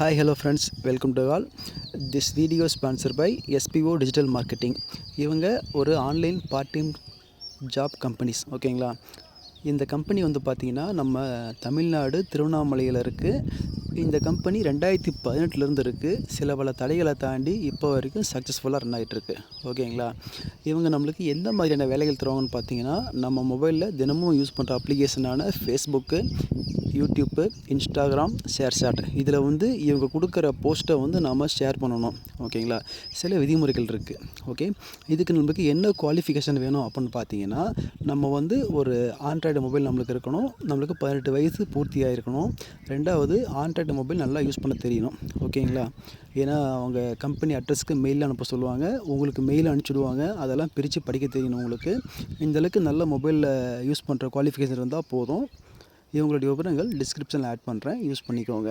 Hi hello friends welcome to all this video sponsor by S P O digital marketing இவங்க ஒரு online part time job companies ஓகேங்களா இந்த company வந்து பார்த்திங்கன்னா நம்ம தமிழ்நாடு திருவண்ணாமலையில் இருக்குது இந்த கம்பெனி ரெண்டாயிரத்தி பதினெட்டுலேருந்து இருக்குது சில பல தடைகளை தாண்டி இப்போ வரைக்கும் சக்ஸஸ்ஃபுல்லாக ரன் ஆகிட்டுருக்கு ஓகேங்களா இவங்க நம்மளுக்கு எந்த மாதிரியான வேலைகள் தருவாங்கன்னு பார்த்தீங்கன்னா நம்ம மொபைலில் தினமும் யூஸ் பண்ணுற அப்ளிகேஷனான Facebook YouTube Instagram share chat. இதில் வந்து இவங்க கொடுக்குற போஸ்ட்டை வந்து நாம் ஷேர் பண்ணணும். ஓகேங்களா? சில விதிமுறைகள் இருக்குது ஓகே? இதுக்கு நம்மளுக்கு என்ன குவாலிஃபிகேஷன் வேணும் அப்படின்னு பார்த்தீங்கன்னா நம்ம வந்து ஒரு ஆண்ட்ராய்டு மொபைல் நம்மளுக்கு இருக்கணும். நம்மளுக்கு பதினெட்டு வயசு பூர்த்தியாக இருக்கணும் ரெண்டாவது ஆண்ட்ராய்டு மொபைல் நல்லா யூஸ் பண்ண தெரியணும். ஓகேங்களா? ஏன்னா அவங்க கம்பெனி அட்ரஸ்க்கு மெயில் அனுப்ப சொல்லுவாங்க. உங்களுக்கு மெயில் அனுப்பிச்சிடுவாங்க. அதெல்லாம் பிரித்து படிக்க தெரியணும் உங்களுக்கு. இந்தளவுக்கு நல்ல மொபைலில் யூஸ் பண்ணுற குவாலிஃபிகேஷன் இருந்தால் போதும். இவங்களுடைய விவரங்கள் டிஸ்கிரிப்ஷனில் ஆட் பண்ணுறேன் யூஸ் பண்ணிக்கோங்க.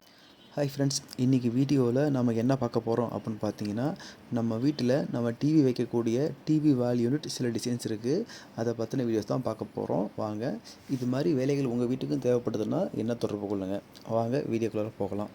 ஹாய் ஃப்ரெண்ட்ஸ் இன்றைக்கி வீடியோவில் நம்ம என்ன பார்க்க போகிறோம் அப்படின்னு பார்த்தீங்கன்னா நம்ம வீட்டில் நம்ம டிவி வைக்கக்கூடிய டிவி வால் யூனிட் சில டிசைன்ஸ் இருக்குது அதை பற்றின வீடியோஸ் தான் பார்க்க போகிறோம் வாங்க இது மாதிரி வேலைகள் உங்கள் வீட்டுக்கும் தேவைப்படுதுன்னா என்ன தொடர்பு கொள்ளுங்கள் வாங்க வீடியோக்குள்ளே போகலாம்.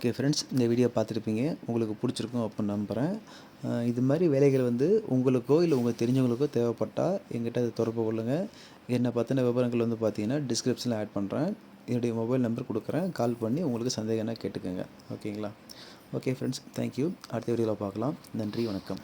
ஓகே ஃப்ரெண்ட்ஸ் இந்த வீடியோ பார்த்துருப்பீங்க. உங்களுக்கு பிடிச்சிருக்கும் அப்படின்னு நம்புகிறேன் இது மாதிரி வேலைகள் வந்து உங்களுக்கோ இல்லை உங்கள் தெரிஞ்சவங்களுக்கோ தேவைப்பட்டால் எங்கிட்ட அதை தொடர்பு கொள்ளுங்கள் என்னை பற்றின விவரங்கள் வந்து பார்த்தீங்கன்னா டிஸ்கிரிப்ஷனில் ஆட் பண்ணுறேன் என்னுடைய மொபைல் நம்பர் கொடுக்குறேன். கால் பண்ணி உங்களுக்கு சந்தேகம்னா கேட்டுக்கோங்க. ஓகேங்களா ஓகே ஃப்ரெண்ட்ஸ் தேங்க்யூ அடுத்த வீடியோவில் பார்க்கலாம். நன்றி வணக்கம்.